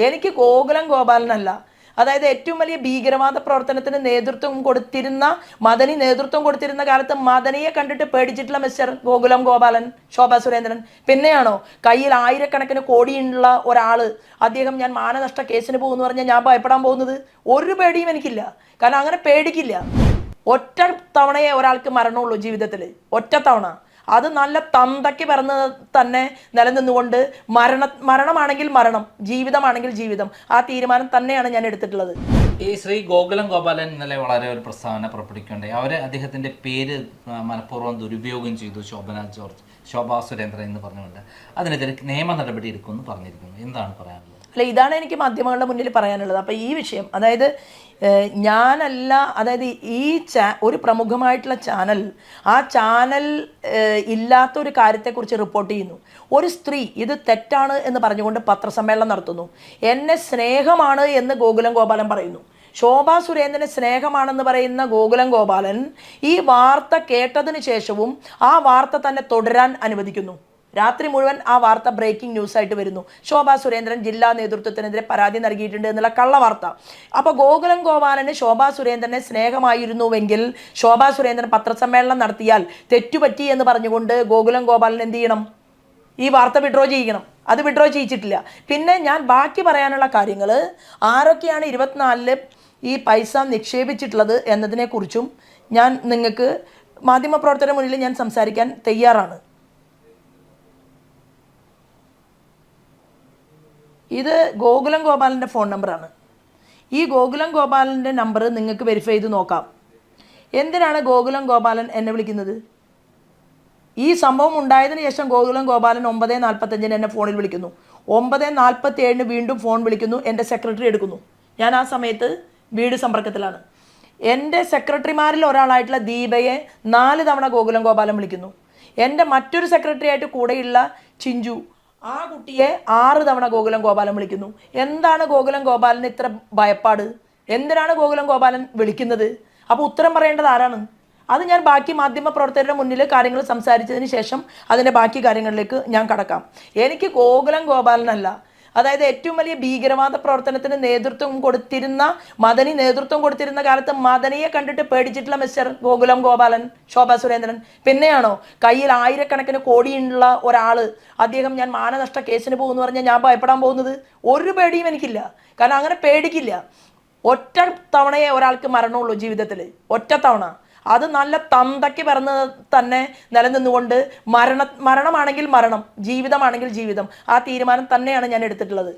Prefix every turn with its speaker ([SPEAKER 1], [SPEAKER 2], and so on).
[SPEAKER 1] എനിക്ക് ഗോകുലം ഗോപാലനല്ല അതായത് ഏറ്റവും വലിയ ഭീകരവാദ പ്രവർത്തനത്തിന് നേതൃത്വം കൊടുത്തിരുന്ന മദനി നേതൃത്വം കൊടുത്തിരുന്ന കാലത്ത് മദനിയെ കണ്ടിട്ട് പേടിച്ചിട്ടുള്ള മിസ്റ്റർ ഗോകുലം ഗോപാലൻ ശോഭാ സുരേന്ദ്രൻ. പിന്നെയാണോ കയ്യിൽ ആയിരക്കണക്കിന് കോടിയുള്ള ഒരാൾ അദ്ദേഹം ഞാൻ മാനനഷ്ട കേസിന് പോകുന്നു പറഞ്ഞാൽ ഞാൻ ഭയപ്പെടാൻ പോകുന്നത്? ഒരു പേടിയും എനിക്കില്ല. കാരണം അങ്ങനെ പേടിക്കില്ല. ഒറ്റ തവണയെ ഒരാൾക്ക് മരണമുള്ളൂ ജീവിതത്തിൽ ഒറ്റ തവണ. അത് നല്ല തന്തയ്ക്ക് പറഞ്ഞ് തന്നെ നിലനിന്നുകൊണ്ട് മരണ മരണമാണെങ്കിൽ മരണം ജീവിതമാണെങ്കിൽ ജീവിതം. ആ തീരുമാനം തന്നെയാണ് ഞാൻ എടുത്തിട്ടുള്ളത്.
[SPEAKER 2] ഈ ശ്രീ ഗോകുലം ഗോപാലൻ ഇന്നലെ വളരെ ഒരു പ്രസ്താവന പുറപ്പെടുവിക്കുകയുണ്ടായി. അവരെ അദ്ദേഹത്തിന്റെ പേര് മനഃപൂർവം ദുരുപയോഗം ചെയ്തു ശോഭന ജോർജ് ശോഭാ സുരേന്ദ്രൻ എന്ന് പറഞ്ഞുകൊണ്ട്. അതിനെതിരെ നിയമ നടപടി എടുക്കുമെന്ന് പറഞ്ഞിരിക്കുന്നു. എന്താണ് പറയാനുള്ളത്?
[SPEAKER 1] അല്ല ഇതാണ് എനിക്ക് മാധ്യമങ്ങളുടെ മുന്നിൽ പറയാനുള്ളത്. അപ്പോൾ ഈ വിഷയം അതായത് ഞാനല്ല അതായത് ഈ ചാ ഒരു പ്രമുഖമായിട്ടുള്ള ചാനൽ ആ ചാനൽ ഇല്ലാത്ത ഒരു കാര്യത്തെക്കുറിച്ച് റിപ്പോർട്ട് ചെയ്യുന്നു. ഒരു സ്ത്രീ ഇത് തെറ്റാണ് എന്ന് പറഞ്ഞുകൊണ്ട് പത്രസമ്മേളനം നടത്തുന്നു. എന്നെ സ്നേഹമാണ് എന്ന് ഗോകുലം ഗോപാലൻ പറയുന്നു. ശോഭാ സുരേന്ദ്രന് സ്നേഹമാണെന്ന് പറയുന്ന ഗോകുലം ഗോപാലൻ ഈ വാർത്ത കേട്ടതിന് ശേഷവും ആ വാർത്ത തന്നെ തുടരാൻ അനുവദിക്കുന്നു. രാത്രി മുഴുവൻ ആ വാർത്ത ബ്രേക്കിംഗ് ന്യൂസ് ആയിട്ട് വരുന്നു. ശോഭാ സുരേന്ദ്രൻ ജില്ലാ നേതൃത്വത്തിനെതിരെ പരാതി നൽകിയിട്ടുണ്ട് എന്നുള്ള കള്ള വാർത്ത. അപ്പോൾ ഗോകുലം ഗോപാലന് ശോഭാ സുരേന്ദ്രനെ സ്നേഹമായിരുന്നുവെങ്കിൽ ശോഭാ സുരേന്ദ്രൻ പത്രസമ്മേളനം നടത്തിയാൽ തെറ്റുപറ്റി എന്ന് പറഞ്ഞുകൊണ്ട് ഗോകുലം ഗോപാലൻ എന്ത് ചെയ്യണം? ഈ വാർത്ത വിഡ്രോ ചെയ്യിക്കണം. അത് വിഡ്രോ ചെയ്യിച്ചിട്ടില്ല. പിന്നെ ഞാൻ ബാക്കി പറയാനുള്ള കാര്യങ്ങൾ ആരൊക്കെയാണ് ഇരുപത്തിനാലിൽ ഈ പൈസ നിക്ഷേപിച്ചിട്ടുള്ളത് എന്നതിനെക്കുറിച്ചും ഞാൻ നിങ്ങൾക്ക് മാധ്യമപ്രവർത്തകരുടെ മുന്നിൽ ഞാൻ സംസാരിക്കാൻ തയ്യാറാണ്. ഇത് ഗോകുലം ഗോപാലന്റെ ഫോൺ നമ്പറാണ്. ഈ ഗോകുലം ഗോപാലന്റെ നമ്പർ നിങ്ങൾക്ക് വെരിഫൈ ചെയ്ത് നോക്കാം. എന്തിനാണ് ഗോകുലം ഗോപാലൻ എന്നെ വിളിക്കുന്നത്? ഈ സംഭവം ഉണ്ടായതിന് ശേഷം ഗോകുലം ഗോപാലൻ ഒമ്പത് നാൽപ്പത്തഞ്ചിന് എന്നെ ഫോണിൽ വിളിക്കുന്നു. ഒമ്പത് നാൽപ്പത്തി ഏഴിന് വീണ്ടും ഫോൺ വിളിക്കുന്നു എന്റെ സെക്രട്ടറി എടുക്കുന്നു. ഞാൻ ആ സമയത്ത് വീട് സമ്പർക്കത്തിലാണ്. എന്റെ സെക്രട്ടറിമാരിൽ ഒരാളായിട്ടുള്ള ദീപയെ നാല് തവണ ഗോകുലം ഗോപാലൻ വിളിക്കുന്നു. എന്റെ മറ്റൊരു സെക്രട്ടറി ആയിട്ട് കൂടെയുള്ള ചിഞ്ചു ആ കുട്ടിയെ ആറ് തവണ ഗോകുലം ഗോപാലൻ വിളിക്കുന്നു. എന്താണ് ഗോകുലം ഗോപാലന് ഇത്ര ഭയപ്പാട്? എന്തിനാണ് ഗോകുലം ഗോപാലൻ വിളിക്കുന്നത്? അപ്പോൾ ഉത്തരം പറയേണ്ടത് ആരാണ്? അത് ഞാൻ ബാക്കി മാധ്യമ പ്രവർത്തകരുടെ മുന്നിൽ കാര്യങ്ങൾ സംസാരിച്ചതിന് ശേഷം അതിന്റെ ബാക്കി കാര്യങ്ങളിലേക്ക് ഞാൻ കടക്കാം. എനിക്ക് ഗോകുലം ഗോപാലനല്ല. അതായത് ഏറ്റവും വലിയ ഭീകരവാദ പ്രവർത്തനത്തിന് നേതൃത്വം കൊടുത്തിരുന്ന മദനി നേതൃത്വം കൊടുത്തിരുന്ന കാലത്ത് മദനിയെ കണ്ടിട്ട് പേടിച്ചിട്ടുള്ള മിസ്റ്റർ ഗോകുലം ഗോപാലൻ ശോഭാ സുരേന്ദ്രൻ. പിന്നെയാണോ കയ്യിൽ ആയിരക്കണക്കിന് കോടിയുള്ള ഒരാൾ അദ്ദേഹം ഞാൻ മാനനഷ്ട കേസിന് പോകുന്നു പറഞ്ഞാൽ ഞാൻ ഭയപ്പെടാൻ പോകുന്നത്? ഒരു പേടിയും എനിക്കില്ല. കാരണം അങ്ങനെ പേടിക്കില്ല. ഒറ്റ തവണയെ ഒരാൾക്ക് മരണമുള്ളൂ ജീവിതത്തിൽ ഒറ്റ തവണ. അത് നല്ല തന്തയ്ക്ക് പറന്ന് തന്നെ നിലനിന്നുകൊണ്ട് മരണ മരണമാണെങ്കിൽ മരണം ജീവിതമാണെങ്കിൽ ജീവിതം. ആ തീരുമാനം തന്നെയാണ് ഞാൻ എടുത്തിട്ടുള്ളത്.